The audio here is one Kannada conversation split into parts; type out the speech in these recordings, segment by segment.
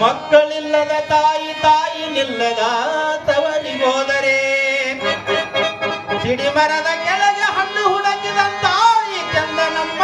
ಮಕ್ಕಳಿಲ್ಲದ ತಾಯಿ ತಾಯಿ ನಿಲ್ಲದ ತವರಿಗೋದರೆ ಸಿಡಿಮರದ ಕೆಳಗೆ ಹಣ್ಣು ಹುಡುಕಿದ ತಾಯಿ ಚಂದನಮ್ಮ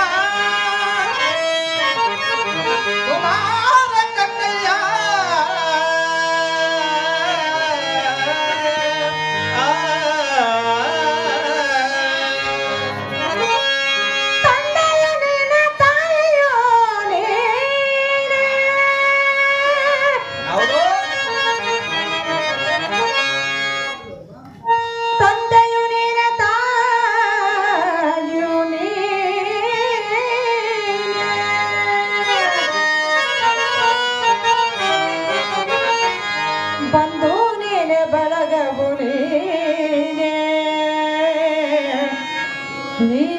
Please.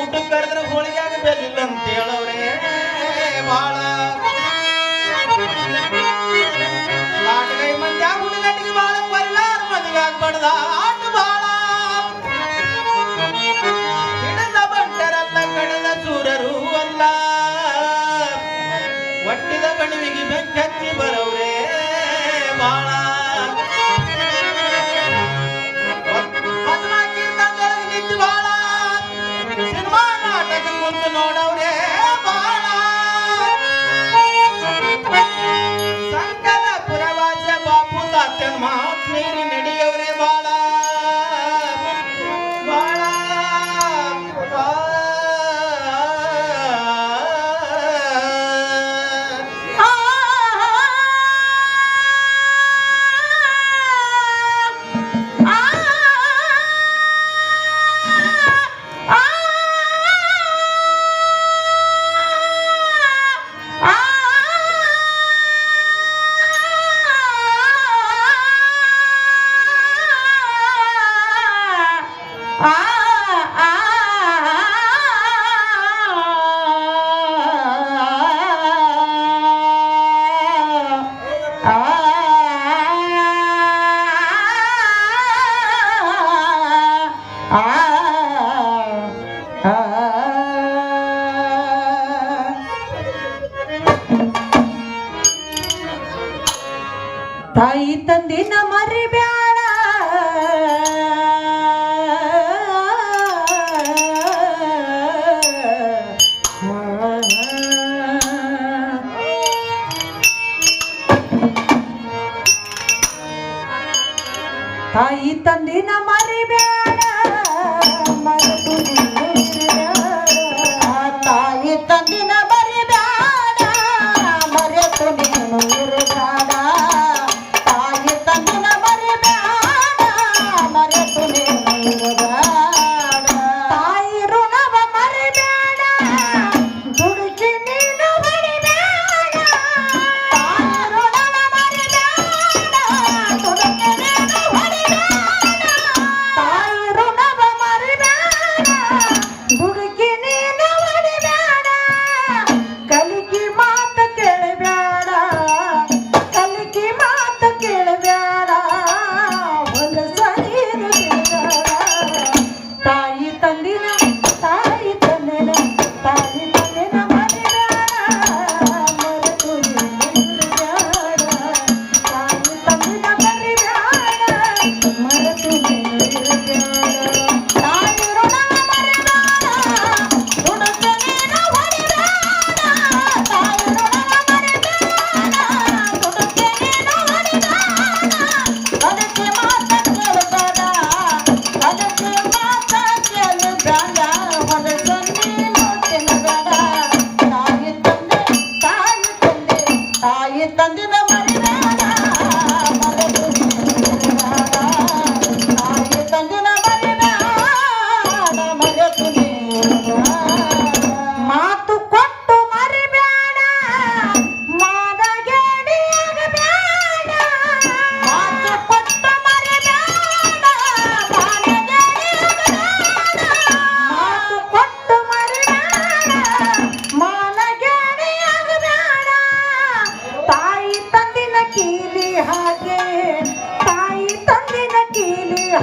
ಊಟಕ್ಕೆ ಕರೆದ್ರೆ ಹೋಳಿಗೆಯಾಗ ಬೆಲ್ಲಿಲ್ಲ ಅಂತ ಹೇಳವ್ರೆ ಬಾಳ ಲಾಟಗೈ ಮಂದಿ ಹುಡುಗಟ್ಟಿಗೆ ಬಾಳ ಪರಿಲಾರ ಮದುವೆ ಆಗ್ಬಾರ್ದಾ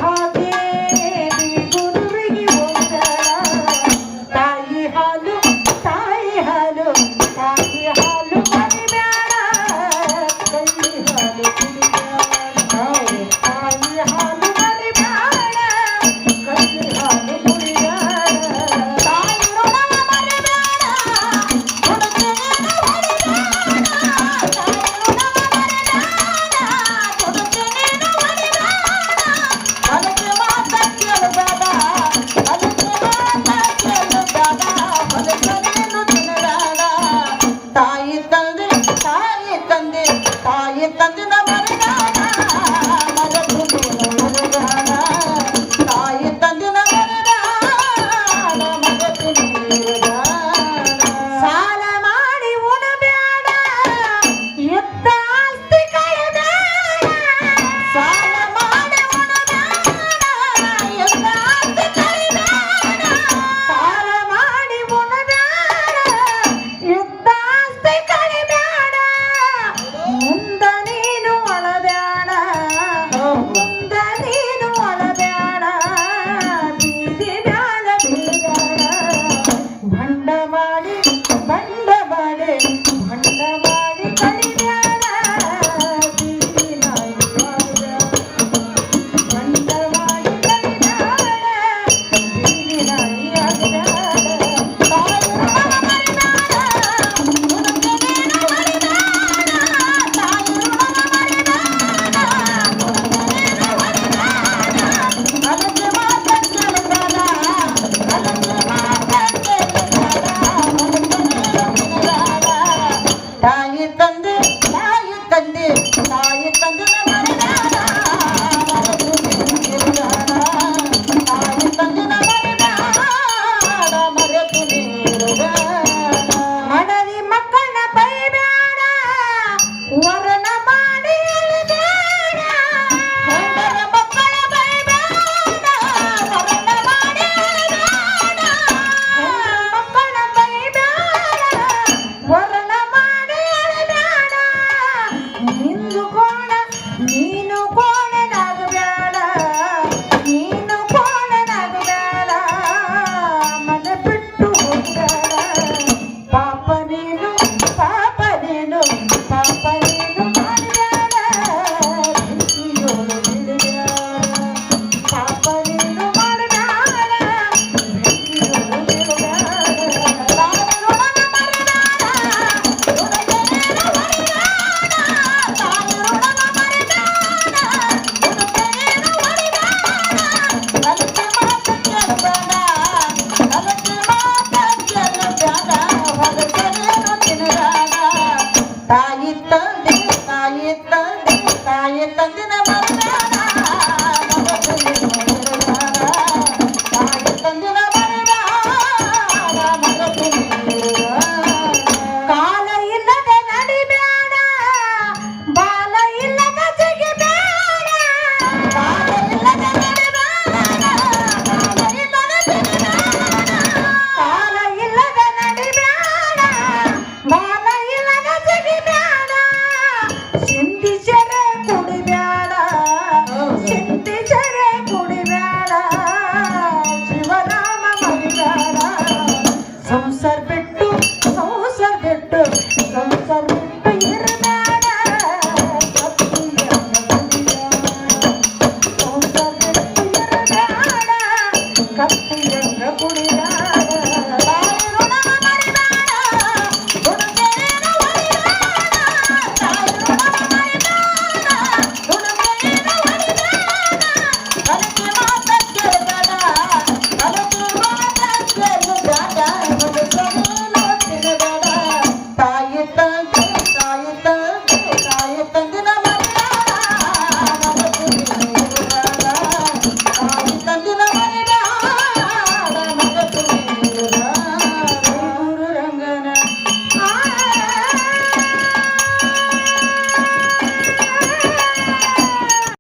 হাত